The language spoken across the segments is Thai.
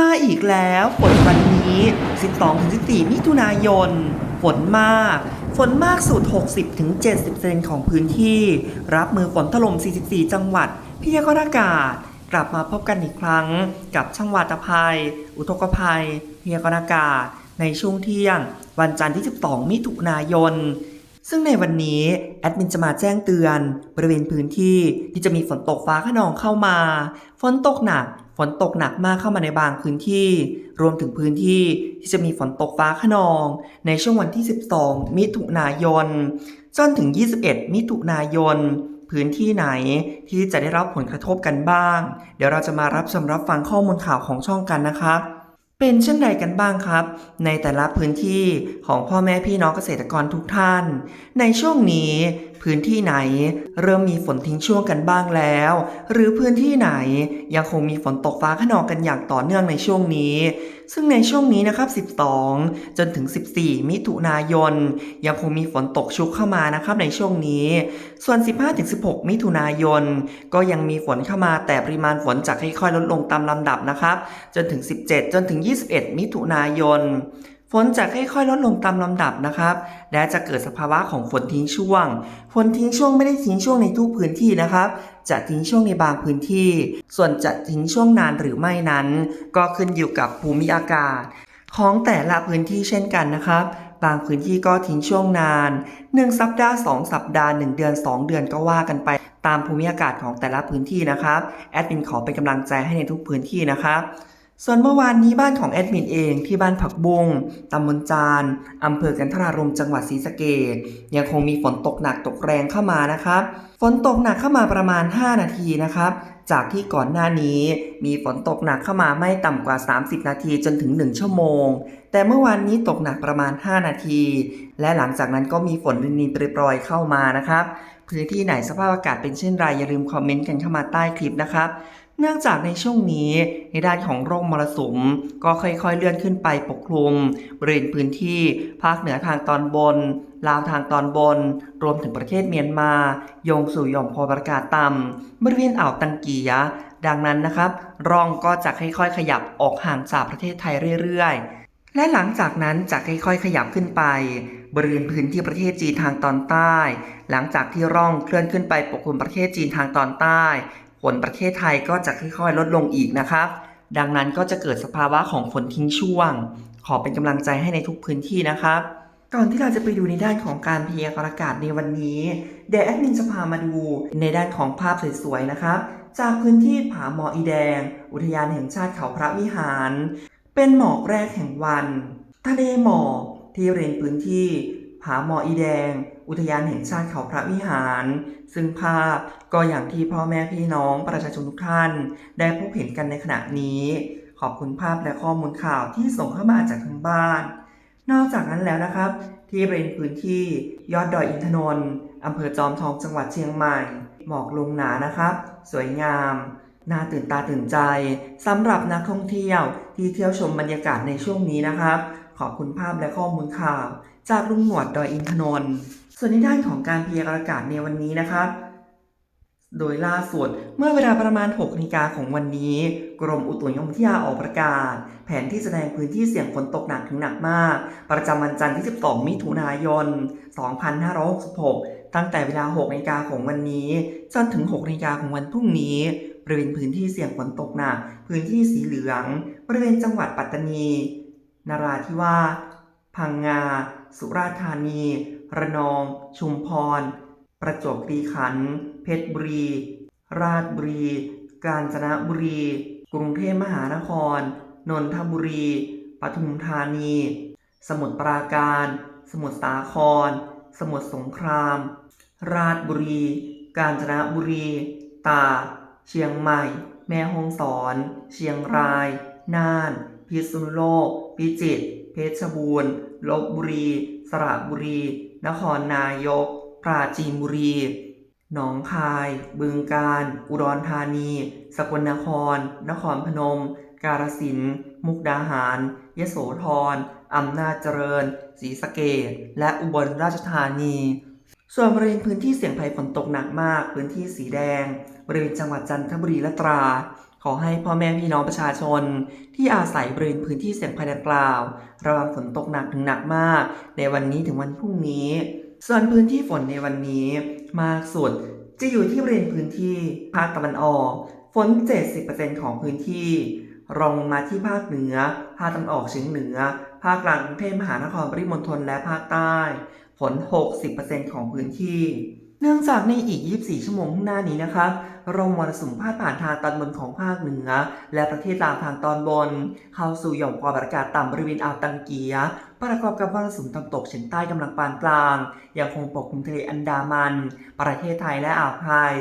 มาอีกแล้วฝนวันนี้ 12-14 มิถุนายน ฝนมาก ฝนมากสุด 60-70เซนของพื้นที่ รับมือฝนถล่ม 44 จังหวัดพยากรอากาศ กลับมาพบกันอีกครั้ง กับช่างวาตภัย อุทกภัยพยากรอากาศ ในช่วงเที่ยง วันจันทร์ที่ 12 มิถุนายน ซึ่งในวันนี้แอดมินจะมาแจ้งเตือนบริเวณพื้นที่ที่จะมีฝนตกฟ้าขนองเข้ามา ฝนตกหนัก ฝนตกหนักมากเข้ามาในบางพื้นที่ รวมถึงพื้นที่ที่จะมีฝนตกฟ้าขนอง ในช่วงวันที่ 12 มิถุนายน จนถึง 21 มิถุนายน พื้นที่ไหนที่จะได้รับผลกระทบกันบ้าง เดี๋ยวเราจะมารับชมรับฟังข้อมูลข่าวของช่องกันนะครับ เป็นเช่นไรกันบ้างครับ ในแต่ละพื้นที่ของพ่อแม่พี่น้องเกษตรกรทุกท่าน ในช่วงนี้ พื้นที่ไหน เริ่มมีฝนทิ้งช่วงกันบ้างแล้ว หรือพื้นที่ไหนยังคงมีฝนตกฟ้าขนองกันอย่างต่อเนื่องในช่วงนี้ ซึ่งในช่วงนี้นะครับ 12 จนถึง 14 มิถุนายน ยังคงมีฝนตกชุกเข้ามานะครับในช่วงนี้ ส่วน 15-16 มิถุนายน ก็ยังมีฝนเข้ามาแต่ปริมาณฝนจะค่อยๆลดลงตามลำดับนะครับ จนถึง 17 จนถึง 21 มิถุนายน ฝนจะค่อยๆลดลงตามลำดับนะครับ และจะเกิดสภาวะของฝนทิ้งช่วง ฝนทิ้งช่วงไม่ได้ทิ้งช่วงในทุกพื้นที่นะครับ จะทิ้งช่วงในบางพื้นที่ ส่วนจะทิ้งช่วงนานหรือไม่นั้น ก็ขึ้นอยู่กับภูมิอากาศ ของแต่ละพื้นที่เช่นกันนะครับ บางพื้นที่ก็ทิ้งช่วงนาน 1 สัปดาห์ 2 สัปดาห์ 1 เดือน 2 เดือนก็ว่ากันไปตามภูมิอากาศของแต่ละพื้นที่นะครับ แอดมินขอเป็นกำลังใจให้ในทุกพื้นที่นะครับ ส่วนเมื่อวานนี้บ้านของแอดมินเองที่บ้านผักบงตำบลจานอำเภอกันทรารมจังหวัดศรีสะเกดยังคงมีฝนตกหนักตกแรงเข้ามานะครับ ฝนตกหนักเข้ามาประมาณ 5 นาทีนะครับ จากที่ก่อนหน้านี้มีฝนตกหนักเข้ามาไม่ต่ำกว่า 30 นาทีจนถึง 1 ชั่วโมง แต่เมื่อวานนี้ตกหนักประมาณ 5 นาที และหลังจากนั้นก็มีฝนรินรินปรอยเข้ามานะครับพื้นที่ไหนสภาพอากาศเป็นเช่นไรอย่าลืมคอมเมนต์กันเข้ามาใต้คลิปนะครับ เนื่องจากในช่วงนี้ในด้านของร่องมรสุมก็ค่อยๆเลื่อนขึ้นไปปกคลุมบริเวณพื้นที่ภาคเหนือทางตอนบน ลาวทางตอนบน รวมถึงประเทศเมียนมา ยงสู่หย่อมความกดอากาศต่ำบริเวณอ่าวตังเกียดังนั้นนะครับร่องก็จะค่อยๆ ขยับออกห่างจากประเทศไทยเรื่อยๆ และหลังจากนั้นจะค่อยๆ ขยับขึ้นไปบริเวณพื้นที่ประเทศจีนทางตอนใต้ หลังจากที่ร่องเคลื่อนขึ้นไปปกคลุมประเทศจีนทางตอนใต้ ฝนประเทศไทยก็จะค่อยๆ ลดลงอีกนะครับ ดังนั้นก็จะเกิดสภาวะของฝนทิ้งช่วง ขอเป็นกำลังใจให้ในทุกพื้นที่นะครับก่อนที่เราจะไปดูในด้านของการพยากรณ์อากาศในวันนี้เดี๋ยวแอดมินจะพามาดูในด้านของภาพสวยๆนะครับ จากพื้นที่ผาหมออีแดง อุทยานแห่งชาติเขาพระวิหาร เป็นหมอกแรกแห่งวัน ทะเลหมอกที่เรนพื้นที่ผาหมออีแดง อุทยานแห่งชาติเขาพระวิหาร ซึ่งภาพก็อย่างที่พ่อแม่พี่น้องประชาชนทุกท่าน ได้พบเห็นกันในขณะนี้ ขอบคุณภาพและข้อมูลข่าวที่ส่งเข้ามาจากทางบ้าน นอกจากนั้นแล้วนะครับ ที่บริเวณพื้นที่ยอดดอยอินทนนท์อำเภอจอมทองจังหวัดเชียงใหม่ หมอกลงหนานะครับ สวยงามน่าตื่นตาตื่นใจสำหรับนักท่องเที่ยวที่เที่ยวชมบรรยากาศในช่วงนี้นะครับ ขอบคุณภาพและข้อมูลข่าว จากลุงหนวดดอยอินทนนท์ส่วนในด้านของการพยากรณ์อากาศในวันนี้นะครับโดยล่าสุดเมื่อเวลาประมาณ6นาฬิกาของวันนี้ กรมอุตุนิยมวิทยาออกประกาศ แผนที่แสดงพื้นที่เสี่ยงฝนตกหนักถึงหนักมาก ประจำวันจันทร์ที่ 12 มิถุนายน 2566 ตั้งแต่เวลา6นาฬิกาของวันนี้ จนถึง6นาฬิกาของวันพรุ่งนี้บริเวณพื้นที่เสี่ยงฝนตกหนักพื้นที่สีเหลือง บริเวณจังหวัดปัตตานี นราธิวาสพังงา สุราษฎร์ธานี ระนอง ชุมพร ประจวบคีรีขันธ์ เพชรบุรี ราชบุรี กาญจนบุรี กรุงเทพมหานคร นนทบุรี ปทุมธานี สมุทรปราการ สมุทรสาคร สมุทรสงคราม ราชบุรี กาญจนบุรี ตากเชียงใหม่ แม่ฮ่องสอน เชียงราย น่าน พิษณุโลก พิจิตร เพชรบูรณ์ ลบบุรี สระบุรี นครนายก ปราจีนบุรี หนองคาย บึงกาฬ อุดรธานี สกลนคร นครพนม กาฬสินธุ์ มุกดาหาร ยโสธร อำนาจเจริญ ศรีสะเกษและอุบลราชธานีส่วนบริเวณพื้นที่เสี่ยงภัยฝนตกหนักมาก พื้นที่สีแดง บริเวณจังหวัดจันทบุรีและตรา ขอให้พ่อแม่พี่น้องประชาชน ที่อาศัยบริเวณพื้นที่เสี่ยงภัยดังกล่าว ระวังฝนตกหนักถึงหนักมาก ในวันนี้ถึงวันพรุ่งนี้ ส่วนพื้นที่ฝนในวันนี้ มากสุดจะอยู่ที่บริเวณพื้นที่ภาคตะวันออก ฝน 70%ของพื้นที่ รองลงมาที่ภาคเหนือ ภาคตะวันออกเฉียงเหนือ ภาคกลางกรุงเทพมหานครปริมณฑลและภาคใต้ ฝน 60%ของพื้นที่ เนื่องจากในอีก 24 ชั่วโมงข้างหน้านี้นะครับร่องมรสุมพาดผ่านทางตอนบนของภาคเหนือ และประเทศลาวทางตอนบน เข้าสู่หย่อมความกดอากาศต่ำบริเวณอ่าวตังเกีย ประกอบกับมรสุมตะวันตกเฉียงใต้กำลังปานกลาง ยังคงปกคลุมทะเลอันดามัน ประเทศไทยและอ่าวไทย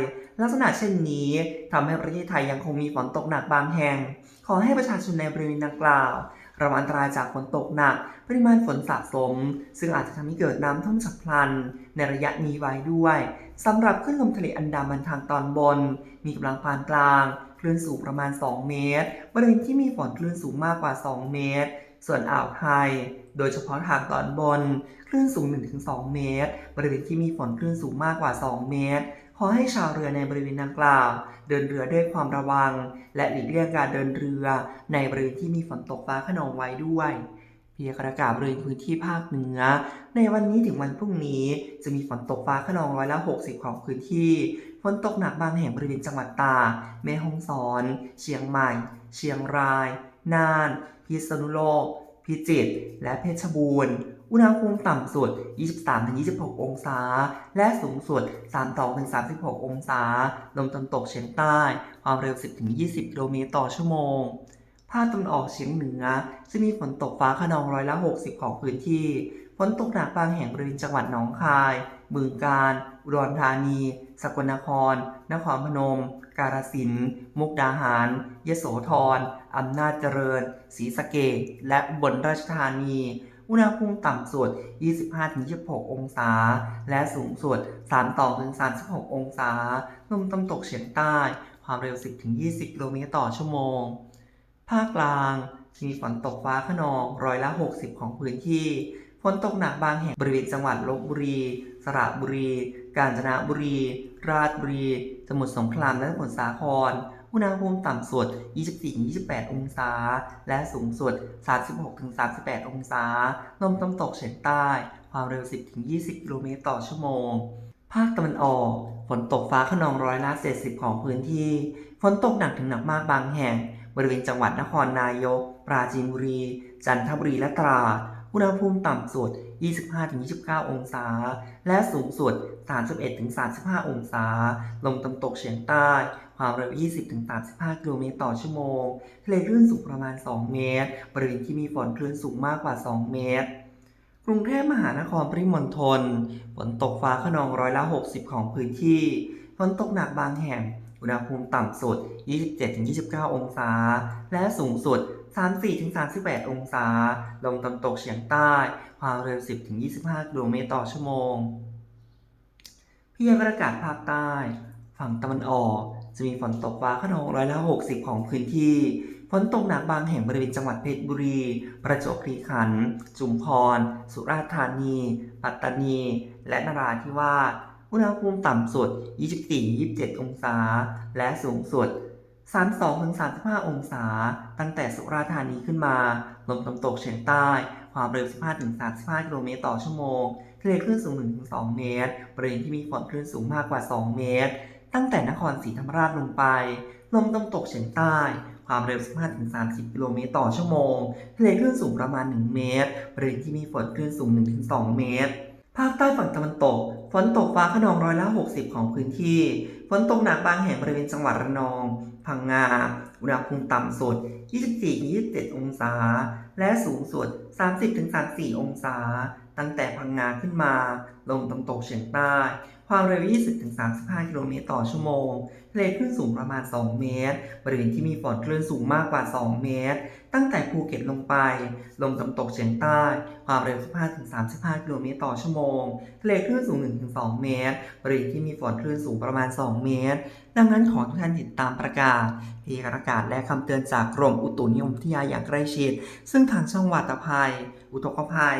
ลักษณะเช่นนี้ทำให้ประเทศไทยยังคงมีฝนตกหนักบางแห่ง ขอให้ประชาชนในบริเวณดังกล่าว ระวังอันตรายจากฝนตกหนัก ปริมาณฝนสะสม ซึ่งอาจจะทำให้เกิดน้ำท่วมฉับพลัน ในระยะนี้ไว้ด้วยสำหรับคลื่นลมทะเลอันดามันทางตอนบน มีกำลังปานกลางคลื่นสูงประมาณ 2 เมตร บริเวณที่มีฝนคลื่นสูงมากกว่า 2 เมตร ส่วนอ่าวไทย โดยเฉพาะทางตอนบน คลื่นสูง 1-2 เมตร บริเวณที่มีฝนคลื่นสูงมากกว่า 2 เมตร ขอให้ชาวเรือในบริเวณดังกล่าว เดินเรือด้วยความระวัง และหลีกเลี่ยงการเดินเรือในบริเวณที่มีฝนตกฟ้าขนองไว้ด้วยพยากรณ์อากาศบริเวณพื้นที่ภาคเหนือ ในวันนี้ถึงวันพรุ่งนี้จะมีฝนตกฟ้าขนองร้อยละ 60 ของพื้นที่ ฝนตกหนักบางแห่งบริเวณจังหวัดตาก แม่ฮ่องสอน เชียงใหม่ เชียงราย น่าน พิษณุโลก พิจิตร และเพชรบูรณ์ อุณหภูมิต่ำสุด 23-26 องศา และสูงสุด 32-36 องศา ลมตะวันตกเฉียงใต้ ความเร็ว 10-20 กิโลเมตรต่อชั่วโมง ภาคตะวันออกเฉียงเหนือ จะมีฝนตกฟ้าขนองร้อยละ 60 ของพื้นที่ ฝนตกหนักบางแห่งบริเวณจังหวัดหนองคาย บึงกาฬ อุดรธานี สกลนคร นครพนม กาฬสินธุ์ มุกดาหาร ยโสธร อำนาจเจริญ ศรีสะเกษและบลราชธานี อุณหภูมิต่ำสุด 25-26 องศา และสูงสุด 32-36 องศา ลมตะวันตกเฉียงใต้ ความเร็ว 10-20 กิโลเมตรต่อชั่วโมง ภาคกลางมีฝนตกฟ้าขนองร้อยละ 60 ของพื้นที่ ฝนตกหนักบางแห่งบริเวณจังหวัดลบบุรี สระบุรี กาญจนบุรี ราชบุรี สมุทรสงคราม และสมุทรสาคร อุณหภูมิต่ำสุด 24-28 องศา และสูงสุด 36-38 องศา ลมตะวันตกเฉียงใต้ ความเร็ว 10-20 กิโลเมตรต่อชั่วโมง ภาคตะวันออก ฝนตกฟ้าขนองร้อยละ70 ของพื้นที่ ฝนตกหนักถึงหนักมากบางแห่ง บริเวณจังหวัดนครนายก ปราจีนบุรี จันทบุรี และตราด อุณหภูมิต่ำสุด 25-29 องศา และสูงสุด 31-35 องศา ลมตะวันตกเฉียงใต้ ความเร็ว 20-35 กิโลเมตรต่อชั่วโมง ทะเลคลื่นสูงประมาณ 2 เมตร บริเวณที่มีฝนคลื่นสูงมากกว่า 2 เมตรกรุงเทพมหานครปริมณฑลฝนตกฟ้าขนองร้อยละ 60 ของพื้นที่ฝนตกหนักบางแห่ง อุณหภูมิต่ำสุด 27-29 องศา และสูงสุด 34-38 องศา ลมตะวันตกเฉียงใต้ ความเร็ว 10-25 กิโลเมตรต่อชั่วโมง พยากรณ์อากาศภาคใต้ ฝั่งตะวันออก จะมีฝนตกฟ้าขนองร้อยละ60 ของพื้นที่ ฝนตกหนักบางแห่งบริเวณจังหวัดเพชรบุรี ประจวบคีรีขันธ์ จุมพร สุราษฎร์ธานี ปัตตานี และนราธิวาส อุณหภูมิต่ำสุด 24-27 องศา และสูงสุด 32-35 องศา ตั้งแต่สุราษฎร์ธานีขึ้นมา ลมตะวันตกเฉียงใต้ ความเร็ว 15-35 กิโลเมตรต่อชั่วโมงทะเลคลื่นสูง 1-2 เมตร บริเวณที่มีฝนคลื่นสูงมากกว่า 2 เมตร ตั้งแต่นครศรีธรรมราชลงไป ลมตะวันตกเฉียงใต้ ความเร็ว 15-30 กิโลเมตรต่อชั่วโมงทะเลคลื่นสูงประมาณ 1 เมตร บริเวณที่มีฝนคลื่นสูง 1-2 เมตร ภาคใต้ฝั่งตะวันตก ฝนตกฟ้าขนองร้อยละ 60 ของพื้นที่ ฝนตกหนักบางแห่งบริเวณจังหวัดระนอง พังงา อุณหภูมิต่ำสุด 24-27 องศา และสูงสุด 30-34 องศา ตั้งแต่พังงาขึ้นมา ลมตะวันตกเฉียงใต้ ความเร็ว 20-35 กิโลเมตรต่อชั่วโมง ทะเลคลื่นสูงประมาณ 2 เมตร บริเวณที่มีฝนคลื่นสูงมากกว่า 2 เมตร ตั้งแต่ภูเก็ตลงไป ลมตะวันตกเฉียงใต้ ความเร็ว 15-35 กิโลเมตรต่อชั่วโมง ทะเลคลื่นสูง 1-2 เมตร บริเวณที่มีฝนคลื่นสูงประมาณ 2 เมตร ดังนั้นขอทุกท่านติดตามประกาศพยากรณ์อากาศและคำเตือนจากกรมอุตุนิยมวิทยาอย่างใกล้ชิด ซึ่งทางช่องวัตภัย อุทกภัย